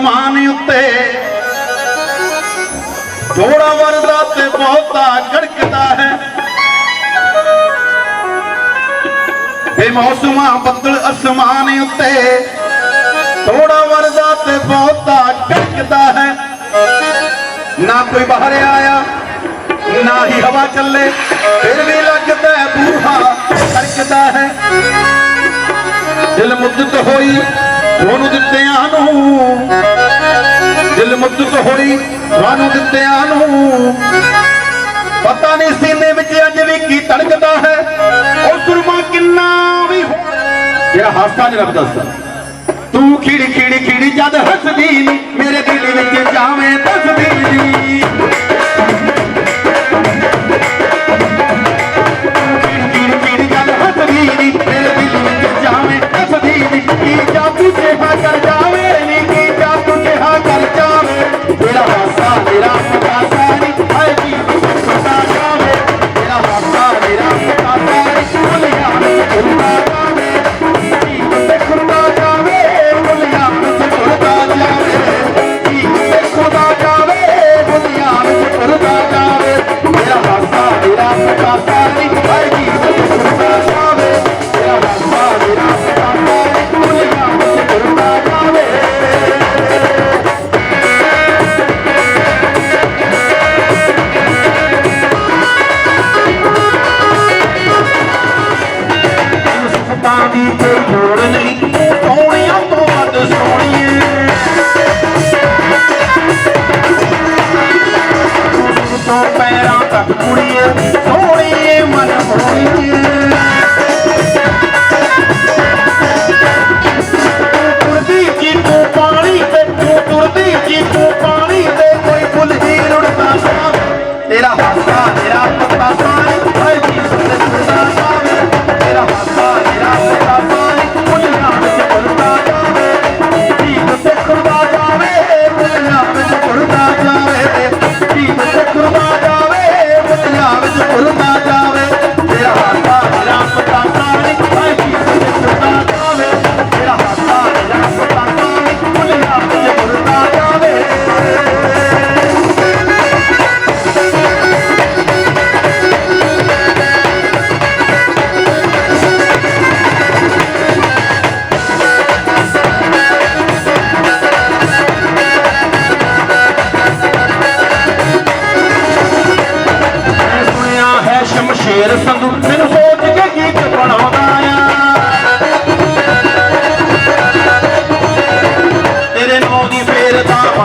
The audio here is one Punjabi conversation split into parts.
जमाने उत्ते। जोड़ा वरदा से बहुता गड़कता है। बेमौसमा बदल असमान उत्ते। थोड़ा वरदा से बहुता गड़कता है। ना कोई बाहर आया, ना ही हवा चले। फिर भी लगता है बूहा खड़कता है। दिल मुद्दत तो होई ਉਹਨੂੰ ਦਿੱਤਿਆਂ ਨੂੰ। ਦਿਲ ਮੁੱਦਤ ਹੋਈ ਰਾਨੂੰ ਦਿੱਤਿਆਂ ਨੂੰ। ਪਤਾ ਨਹੀਂ ਸੀਨੇ ਵਿੱਚ ਅੱਜ ਵੀ ਕੀ ਤੜਕਦਾ ਹੈ। ਉਹ ਸੁਰਮਾ ਕਿੰਨਾ ਵੀ ਹੋ ਜਿਹੜਾ ਹਾਸਾ ਜਨਾਬ ਦੱਸ। ਤੂੰ ਖਿੜੀ ਖੀੜੀ ਖਿੜੀ ਜਦ ਹੱਸਦੀ ਨਹੀਂ ਮੇਰੇ ਦਿਲ ਵਿੱਚ ਤੋਂ ਪੈਰਾਂ ਤੱਕ ਕੁੜੀਏ। ਤੂੰ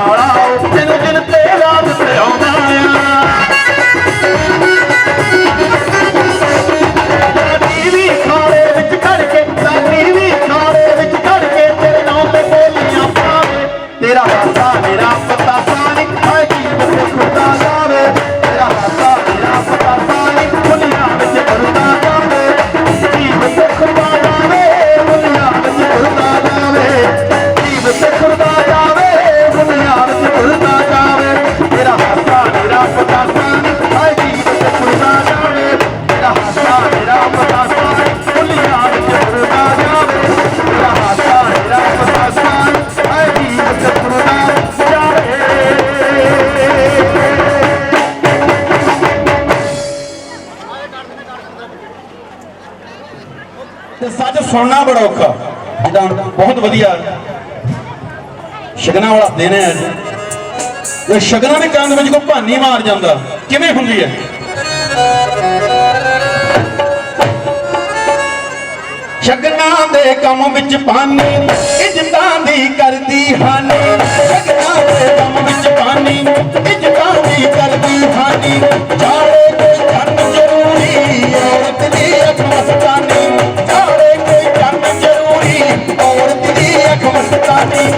পাড়া ਤੇ ਸੱਚ ਸੁਣਨਾ ਬੜਾ ਔਖਾ। ਜਿੱਦਾਂ ਬਹੁਤ ਵਧੀਆ ਸ਼ਗਨਾ ਵਾਲਾ ਦਿਨ ਹੈ ਅੱਜ। ਸ਼ਗਨਾ ਦੇ ਕੰਨ ਵਿੱਚ ਕੋਈ ਭਾਨੀ ਮਾਰ ਜਾਂਦਾ। ਕਿਵੇਂ ਹੁੰਦੀ ਹੈ? ਸ਼ਗਨਾ ਦੇ ਕੰਮ ਵਿੱਚ ਭਾਨੀ Amen.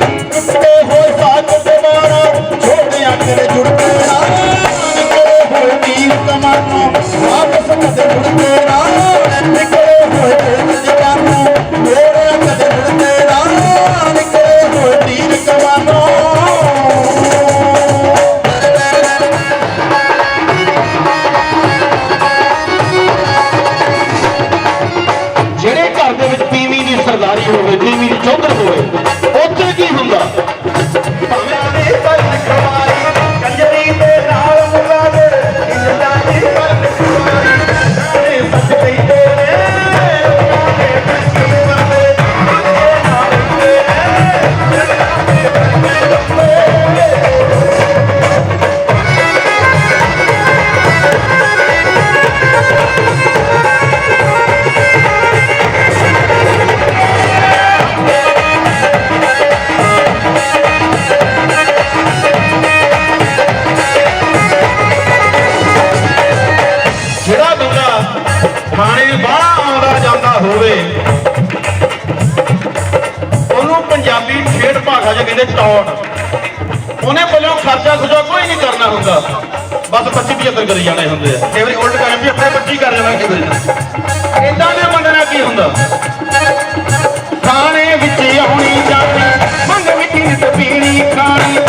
ਪੰਜਾਬੀ ਠੇਠ ਭਾਸ਼ਾ 'ਚ ਕਹਿੰਦੇ ਟੌਣ ਉਹਨੇ ਕੋਲੋਂ ਖਰਚਾ ਖੁਜਾ ਕੋਈ ਨਹੀਂ ਕਰਨਾ ਹੁੰਦਾ। ਬਸ 25 75 ਕਰੀ ਜਾਣੇ ਹੁੰਦੇ ਆ। ਕਈ ਵਾਰੀ ਉਲਟ ਕਰ ਵੀ ਆਪਣੇ 25 ਕਰ ਜਾਣਾ ਕਈ ਇਦਾਂ ਨੇ ਮੰਨਣਾ ਕੀ ਹੁੰਦਾ? ਖਾਣੇ ਵਿੱਚ ਆਉਣੀ ਜਾਂਦੀ, ਮੰਗ ਵਿੱਚ ਨਹੀਂ ਪੀਣੀ ਖਾਣੀ।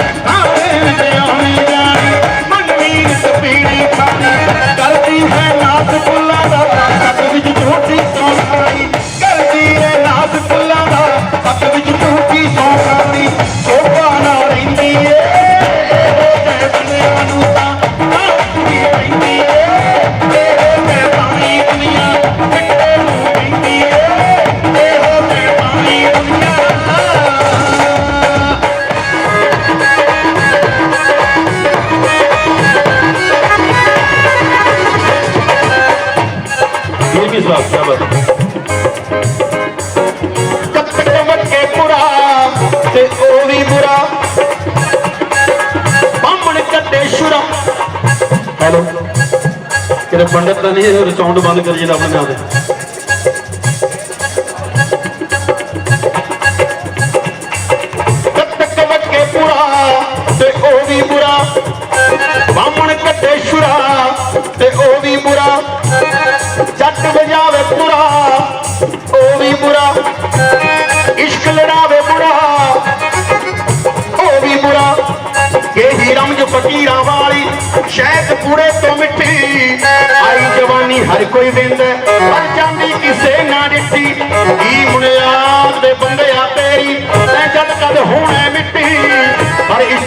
ਜੀ ਸਾਹਿਬ ਸ਼ਾਬਾਸ਼ ਹੈਲੋ ਕਿਰੇ ਪੰਡਤ ਤਾਂ ਨਹੀਂ ਸਾਊਂਡ ਬੰਦ ਕਰੀ ਜਿਹੜਾ ਆਪਣੇ ਦੇ। ਹਰ ਕੋਈ ਵਿੰਦ ਪਰ ਜਾਂਦੀ ਕਿਸੇ ਨਾ ਦਿੱਤੀ ਕੀ ਮੁਨਿਆਦ ਦੇ ਬੰਦਿਆ ਤੇਰੀ? ਤੈ ਜਦ ਕਦ ਹੋਣਾ ਮਿੱਟੀ। ਪਰ ਇਸ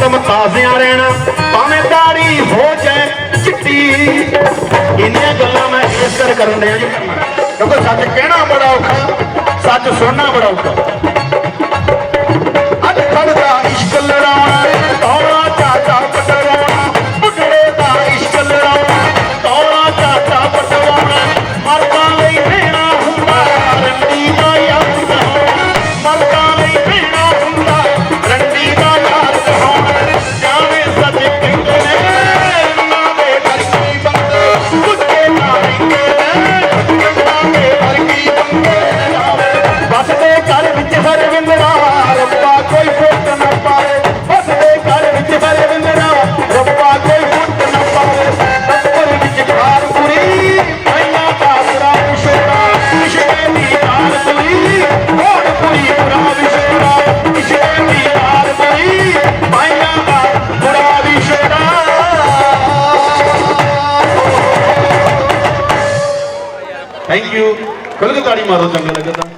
ਤਮ ਤਾਜ਼ਿਆਂ ਰਹਿਣਾ ਭਾਵੇਂ ਦਾੜੀ ਹੋ ਜਾਏ ਚਿੱਟੀ। ਇੰਨੀਆਂ ਗੱਲਾਂ ਮੈਂ ਇਸ ਕਰਨ ਦੇ ਜੀ। ਕਿਉਂਕਿ ਸੱਚ ਕਹਿਣਾ ਬੜਾ ਔਖਾ, ਸੱਚ ਸੁਣਨਾ ਬੜਾ ਔਖਾ। ਮਾਰੋ ਚੰਗਾ ਲੱਗਦਾ।